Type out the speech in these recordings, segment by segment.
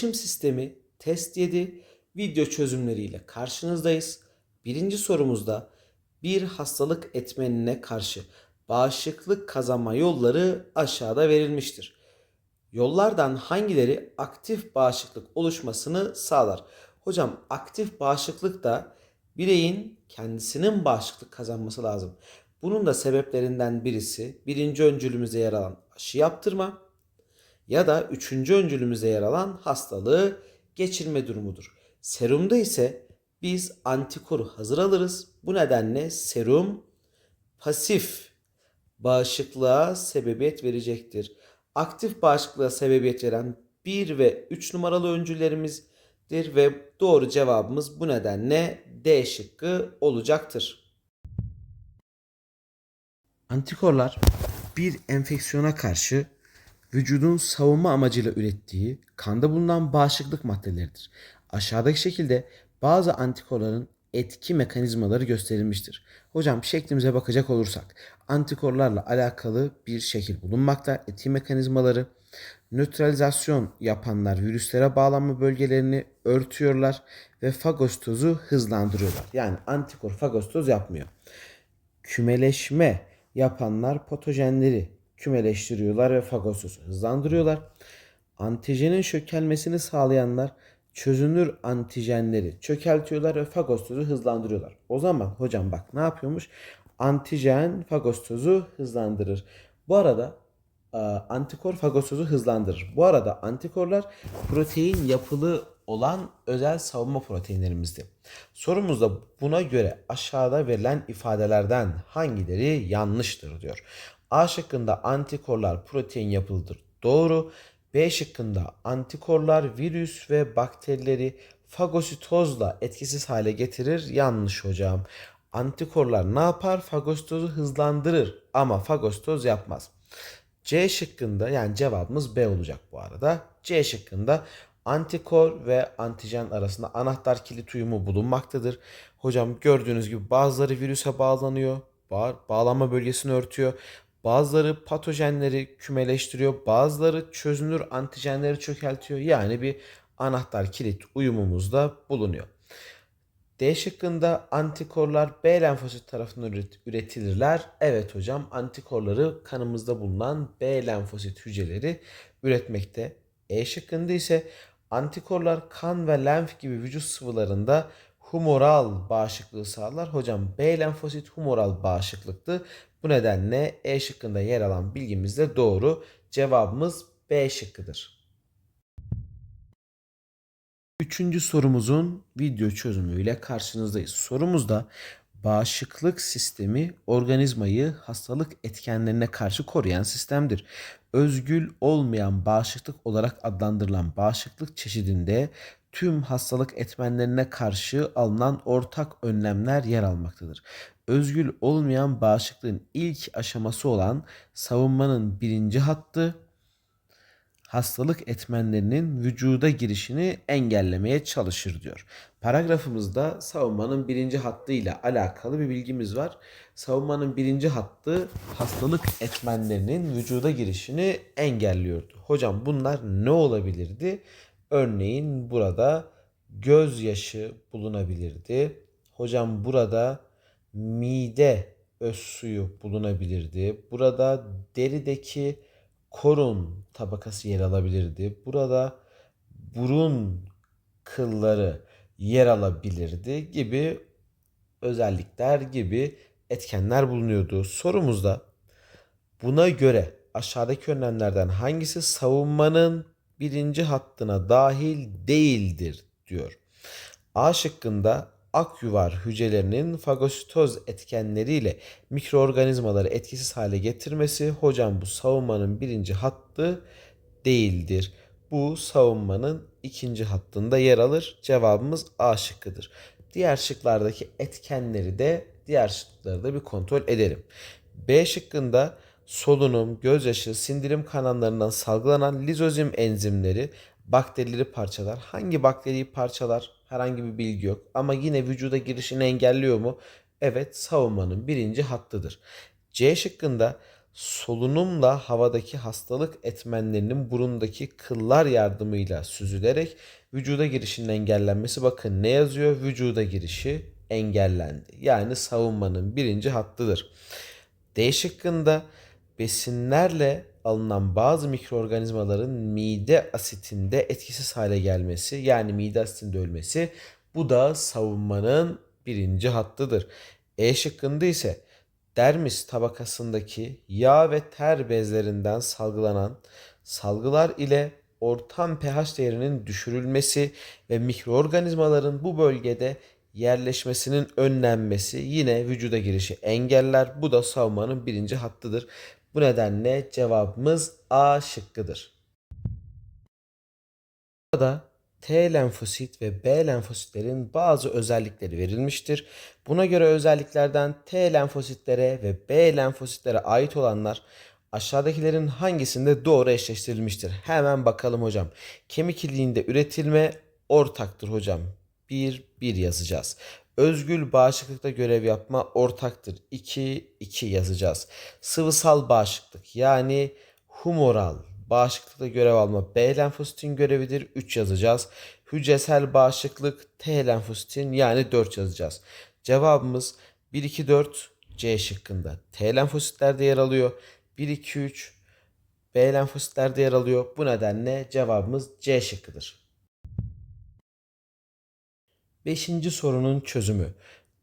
Dolaşım sistemi test 7 video çözümleriyle karşınızdayız. Birinci sorumuzda bir hastalık etmenine karşı bağışıklık kazanma yolları aşağıda verilmiştir. Yollardan hangileri aktif bağışıklık oluşmasını sağlar? Hocam aktif bağışıklık da bireyin kendisinin bağışıklık kazanması lazım. Bunun da sebeplerinden birisi birinci öncülümüzde yer alan aşı yaptırma ya da üçüncü öncülümüzde yer alan hastalığı geçirme durumudur. Serumda ise biz antikoru hazır alırız. Bu nedenle serum pasif bağışıklığa sebebiyet verecektir. Aktif bağışıklığa sebebiyet veren 1 ve 3 numaralı öncüllerimizdir ve doğru cevabımız bu nedenle D şıkkı olacaktır. Antikorlar bir enfeksiyona karşı vücudun savunma amacıyla ürettiği kanda bulunan bağışıklık maddeleridir. Aşağıdaki şekilde bazı antikorların etki mekanizmaları gösterilmiştir. Hocam şeklimize bakacak olursak antikorlarla alakalı bir şekil bulunmakta. Etki mekanizmaları nötralizasyon yapanlar virüslere bağlanma bölgelerini örtüyorlar ve fagostozu hızlandırıyorlar. Yani antikor fagostoz yapmıyor. Kümeleşme yapanlar patojenleri kümeleştiriyorlar ve fagostozu hızlandırıyorlar. Antijenin çökelmesini sağlayanlar çözünür antijenleri çökeltiyorlar ve fagostozu hızlandırıyorlar. O zaman hocam bak ne yapıyormuş? Antijen fagostozu hızlandırır. Bu arada e, antikor fagostozu hızlandırır. Bu arada antikorlar protein yapılı olan özel savunma proteinlerimizdi. Sorumuzda buna göre aşağıda verilen ifadelerden hangileri yanlıştır diyor. A şıkkında antikorlar protein yapılıdır. Doğru. B şıkkında antikorlar virüs ve bakterileri fagositozla etkisiz hale getirir. Yanlış hocam. Antikorlar ne yapar? Fagositozu hızlandırır ama fagositoz yapmaz. C şıkkında yani cevabımız B olacak bu arada. C şıkkında antikor ve antijen arasında anahtar kilit uyumu bulunmaktadır. Hocam gördüğünüz gibi bazıları virüse bağlanıyor. Bağ bağlanma bölgesini örtüyor. Bazıları patojenleri kümeleştiriyor. Bazıları çözünür antijenleri çökeltiyor. Yani bir anahtar kilit uyumumuz da bulunuyor. D şıkkında antikorlar B lenfosit tarafından üretilirler. Evet hocam antikorları kanımızda bulunan B lenfosit hücreleri üretmekte. E şıkkında ise antikorlar kan ve lenf gibi vücut sıvılarında humoral bağışıklığı sağlar. Hocam B lenfosit humoral bağışıklıktı. Bu nedenle E şıkkında yer alan bilgimiz de doğru. Cevabımız B şıkkıdır. Üçüncü sorumuzun video çözümüyle karşınızdayız. Sorumuzda bağışıklık sistemi organizmayı hastalık etkenlerine karşı koruyan sistemdir. Özgül olmayan bağışıklık olarak adlandırılan bağışıklık çeşidinde tüm hastalık etmenlerine karşı alınan ortak önlemler yer almaktadır. Özgül olmayan bağışıklığın ilk aşaması olan savunmanın birinci hattı hastalık etmenlerinin vücuda girişini engellemeye çalışır diyor. Paragrafımızda savunmanın birinci hattı ile alakalı bir bilgimiz var. Savunmanın birinci hattı hastalık etmenlerinin vücuda girişini engelliyordu. Hocam bunlar ne olabilirdi? Örneğin burada gözyaşı bulunabilirdi. Hocam burada mide öz suyu bulunabilirdi. Burada derideki korun tabakası yer alabilirdi. Burada burun kılları yer alabilirdi gibi özellikler gibi etkenler bulunuyordu. Sorumuzda buna göre aşağıdaki önlemlerden hangisi savunmanın birinci hattına dahil değildir diyor. A şıkkında akyuvar hücrelerinin fagositoz etkenleriyle mikroorganizmaları etkisiz hale getirmesi hocam bu savunmanın birinci hattı değildir. Bu savunmanın ikinci hattında yer alır. Cevabımız A şıkkıdır. Diğer şıklardaki etkenleri de diğer şıkları da bir kontrol edelim. B şıkkında solunum, gözyaşı, sindirim kanallarından salgılanan lizozim enzimleri bakterileri parçalar. Hangi bakteriyi parçalar? Herhangi bir bilgi yok. Ama yine vücuda girişini engelliyor mu? Evet savunmanın birinci hattıdır. C şıkkında solunumla havadaki hastalık etmenlerinin burundaki kıllar yardımıyla süzülerek vücuda girişinin engellenmesi. Bakın ne yazıyor? Vücuda girişi engellendi. Yani savunmanın birinci hattıdır. D şıkkında besinlerle alınan bazı mikroorganizmaların mide asitinde etkisiz hale gelmesi yani mide asitinde ölmesi bu da savunmanın birinci hattıdır. E şıkkında ise dermis tabakasındaki yağ ve ter bezlerinden salgılanan salgılar ile ortam pH değerinin düşürülmesi ve mikroorganizmaların bu bölgede yerleşmesinin önlenmesi yine vücuda girişi engeller. Bu da savunmanın birinci hattıdır. Bu nedenle cevabımız A şıkkıdır. Burada T lenfosit ve B lenfositlerin bazı özellikleri verilmiştir. Buna göre özelliklerden T lenfositlere ve B lenfositlere ait olanlar aşağıdakilerin hangisinde doğru eşleştirilmiştir? Hemen bakalım hocam. Kemik iliğinde üretilme ortaktır hocam. 1 1 yazacağız. Özgül bağışıklıkta görev yapma ortaktır. 2 2 yazacağız. Sıvısal bağışıklık yani humoral bağışıklıkta görev alma B lenfositin görevidir. 3 yazacağız. Hücresel bağışıklık T lenfositin yani 4 yazacağız. Cevabımız 1 2 4 C şıkkında. T lenfositlerde yer alıyor. 1 2 3 B lenfositlerde yer alıyor. Bu nedenle cevabımız C şıkkıdır. Beşinci sorunun çözümü.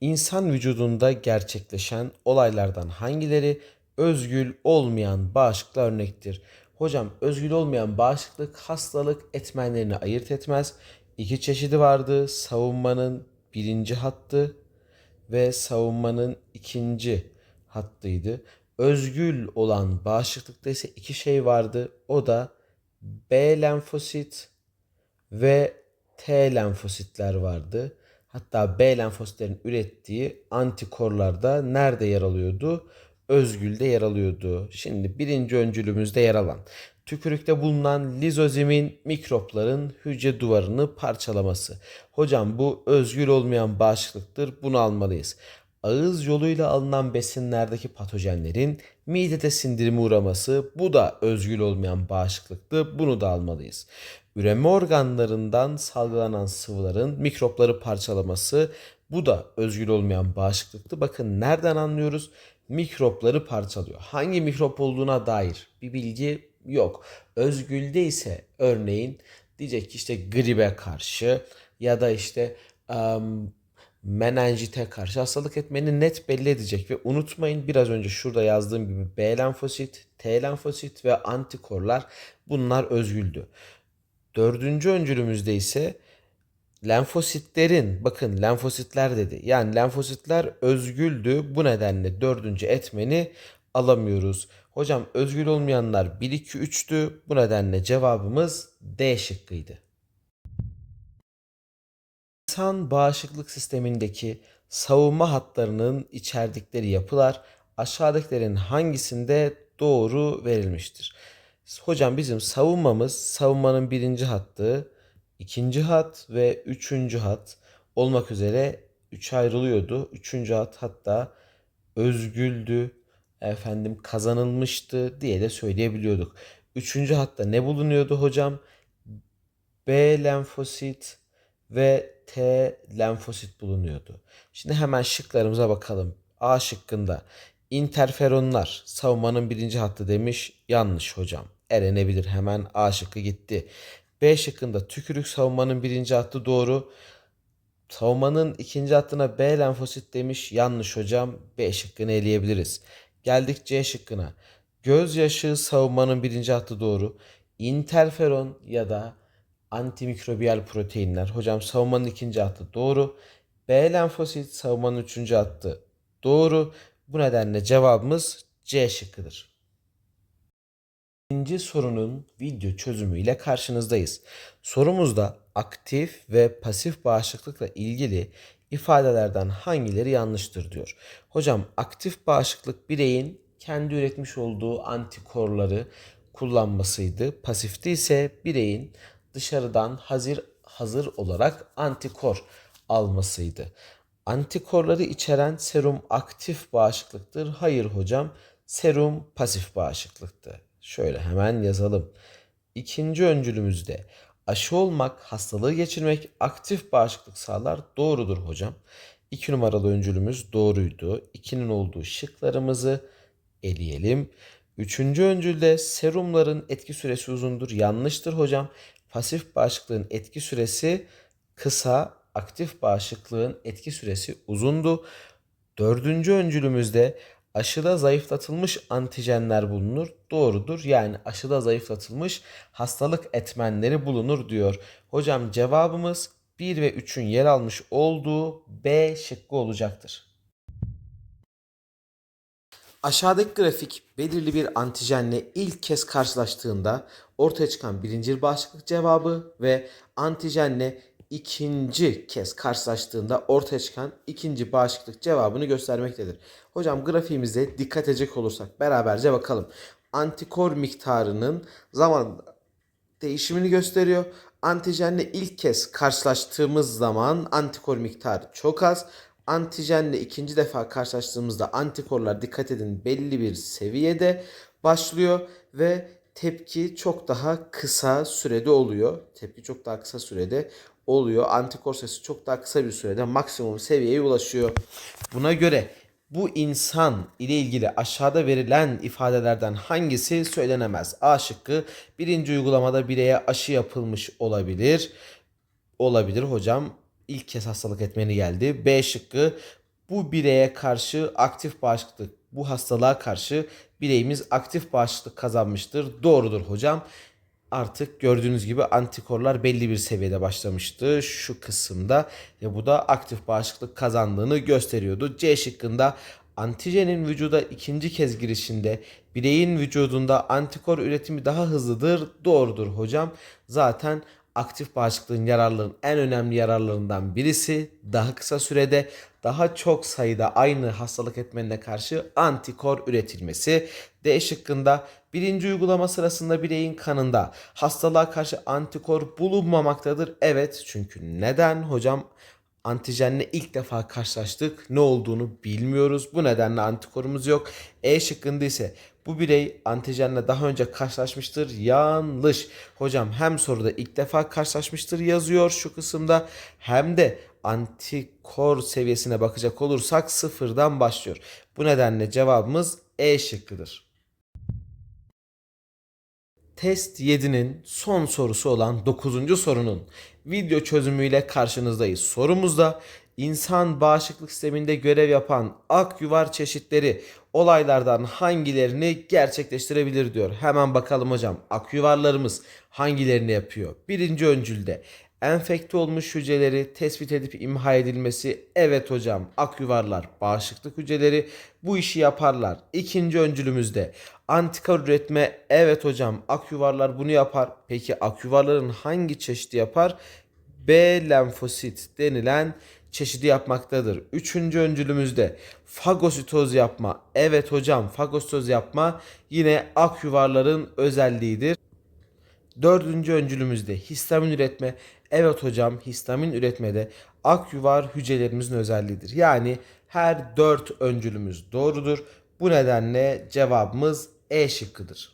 İnsan vücudunda gerçekleşen olaylardan hangileri özgül olmayan bağışıklığa örnektir? Hocam özgül olmayan bağışıklık hastalık etmenlerini ayırt etmez. İki çeşidi vardı. Savunmanın birinci hattı ve savunmanın ikinci hattıydı. Özgül olan bağışıklıkta ise iki şey vardı. O da B lenfosit ve T lenfositler vardı. Hatta B lenfositlerin ürettiği antikorlar da nerede yer alıyordu? Özgül'de yer alıyordu. Şimdi birinci öncülümüzde yer alan tükürükte bulunan lizozimin mikropların hücre duvarını parçalaması. Hocam bu özgül olmayan bağışıklıktır. Bunu almalıyız. Ağız yoluyla alınan besinlerdeki patojenlerin midede sindirime uğraması bu da özgül olmayan bağışıklıktı. Bunu da almalıyız. Üreme organlarından salgılanan sıvıların mikropları parçalaması bu da özgül olmayan bağışıklıktı. Bakın nereden anlıyoruz? Mikropları parçalıyor. Hangi mikrop olduğuna dair bir bilgi yok. Özgülde ise örneğin diyecek ki işte gribe karşı ya da işte um, menenjite karşı hastalık etmeni net belli edecek ve unutmayın biraz önce şurada yazdığım gibi B lenfosit, T lenfosit ve antikorlar bunlar özgüldü. Dördüncü öncülümüzde ise lenfositlerin bakın lenfositler dedi. Yani lenfositler özgüldü. Bu nedenle dördüncü etmeni alamıyoruz. Hocam özgül olmayanlar 1 2 3'tü. Bu nedenle cevabımız D şıkkıydı. İnsan bağışıklık sistemindeki savunma hatlarının içerdikleri yapılar aşağıdakilerin hangisinde doğru verilmiştir? Hocam bizim savunmamız savunmanın birinci hattı, ikinci hat ve üçüncü hat olmak üzere üç ayrılıyordu. Üçüncü hat hatta özgüldü, efendim kazanılmıştı diye de söyleyebiliyorduk. Üçüncü hatta ne bulunuyordu hocam? B lenfosit ve T lenfosit bulunuyordu. Şimdi hemen şıklarımıza bakalım. A şıkkında interferonlar savunmanın birinci hattı demiş. Yanlış hocam. Erenebilir hemen A şıkkı gitti. B şıkkında tükürük savunmanın birinci hattı doğru. Savunmanın ikinci hattına B lenfosit demiş. Yanlış hocam. B şıkkını eleyebiliriz. Geldik C şıkkına. Gözyaşı savunmanın birinci hattı doğru. Interferon ya da antimikrobiyal proteinler. Hocam savunmanın ikinci hattı doğru. B lenfosit savunmanın üçüncü hattı doğru. Bu nedenle cevabımız C şıkkıdır. İkinci sorunun video çözümüyle karşınızdayız. Sorumuzda aktif ve pasif bağışıklıkla ilgili ifadelerden hangileri yanlıştır diyor. Hocam aktif bağışıklık bireyin kendi üretmiş olduğu antikorları kullanmasıydı. Pasifte ise bireyin dışarıdan hazır hazır olarak antikor almasıydı. Antikorları içeren serum aktif bağışıklıktır. Hayır hocam. serum pasif bağışıklıktı. Şöyle hemen yazalım. İkinci öncülümüzde aşı olmak, hastalığı geçirmek aktif bağışıklık sağlar. Doğrudur hocam. İki numaralı öncülümüz doğruydu. İkinin olduğu şıklarımızı eleyelim. Üçüncü öncülde serumların etki süresi uzundur. Yanlıştır hocam. Pasif bağışıklığın etki süresi kısa, aktif bağışıklığın etki süresi uzundu. Dördüncü öncülümüzde aşıda zayıflatılmış antijenler bulunur. Doğrudur. Yani aşıda zayıflatılmış hastalık etmenleri bulunur diyor. Hocam cevabımız 1 ve 3'ün yer almış olduğu B şıkkı olacaktır. Aşağıdaki grafik belirli bir antijenle ilk kez karşılaştığında ortaya çıkan birinci bağışıklık cevabı ve antijenle ikinci kez karşılaştığında ortaya çıkan ikinci bağışıklık cevabını göstermektedir. Hocam grafiğimize dikkat edecek olursak beraberce bakalım. Antikor miktarının zaman değişimini gösteriyor. Antijenle ilk kez karşılaştığımız zaman antikor miktarı çok az. Antijenle ikinci defa karşılaştığımızda antikorlar dikkat edin belli bir seviyede başlıyor ve tepki çok daha kısa sürede oluyor. Tepki çok daha kısa sürede oluyor. Antikor sayısı çok daha kısa bir sürede maksimum seviyeye ulaşıyor. Buna göre bu insan ile ilgili aşağıda verilen ifadelerden hangisi söylenemez? A şıkkı birinci uygulamada bireye aşı yapılmış olabilir. Olabilir hocam. İlk kez hastalık etmeni geldi. B şıkkı bu bireye karşı aktif bağışıklık bu hastalığa karşı bireyimiz aktif bağışıklık kazanmıştır. Doğrudur hocam. Artık gördüğünüz gibi antikorlar belli bir seviyede başlamıştı şu kısımda ve bu da aktif bağışıklık kazandığını gösteriyordu. C şıkkında antijenin vücuda ikinci kez girişinde bireyin vücudunda antikor üretimi daha hızlıdır. Doğrudur hocam. Zaten aktif bağışıklığın yararlarının en önemli yararlarından birisi daha kısa sürede daha çok sayıda aynı hastalık etmenine karşı antikor üretilmesi. D şıkkında birinci uygulama sırasında bireyin kanında hastalığa karşı antikor bulunmamaktadır. Evet çünkü neden hocam? Antijenle ilk defa karşılaştık. Ne olduğunu bilmiyoruz. Bu nedenle antikorumuz yok. E şıkkında ise bu birey antijenle daha önce karşılaşmıştır. Yanlış. Hocam hem soruda ilk defa karşılaşmıştır yazıyor şu kısımda hem de antikor seviyesine bakacak olursak sıfırdan başlıyor. Bu nedenle cevabımız E şıkkıdır. Test 7'nin son sorusu olan 9. sorunun video çözümüyle karşınızdayız. Sorumuzda insan bağışıklık sisteminde görev yapan ak yuvar çeşitleri olaylardan hangilerini gerçekleştirebilir diyor. Hemen bakalım hocam. Ak yuvarlarımız hangilerini yapıyor? Birinci öncülde enfekte olmuş hücreleri tespit edip imha edilmesi. Evet hocam ak yuvarlar bağışıklık hücreleri bu işi yaparlar. İkinci öncülümüzde antikor üretme. Evet hocam ak yuvarlar bunu yapar. Peki ak yuvarların hangi çeşidi yapar? B lenfosit denilen çeşidi yapmaktadır. Üçüncü öncülümüzde fagositoz yapma. Evet hocam fagositoz yapma yine ak yuvarların özelliğidir. Dördüncü öncülümüzde histamin üretme. Evet hocam histamin üretmede ak yuvar hücrelerimizin özelliğidir. Yani her dört öncülümüz doğrudur. Bu nedenle cevabımız E şıkkıdır.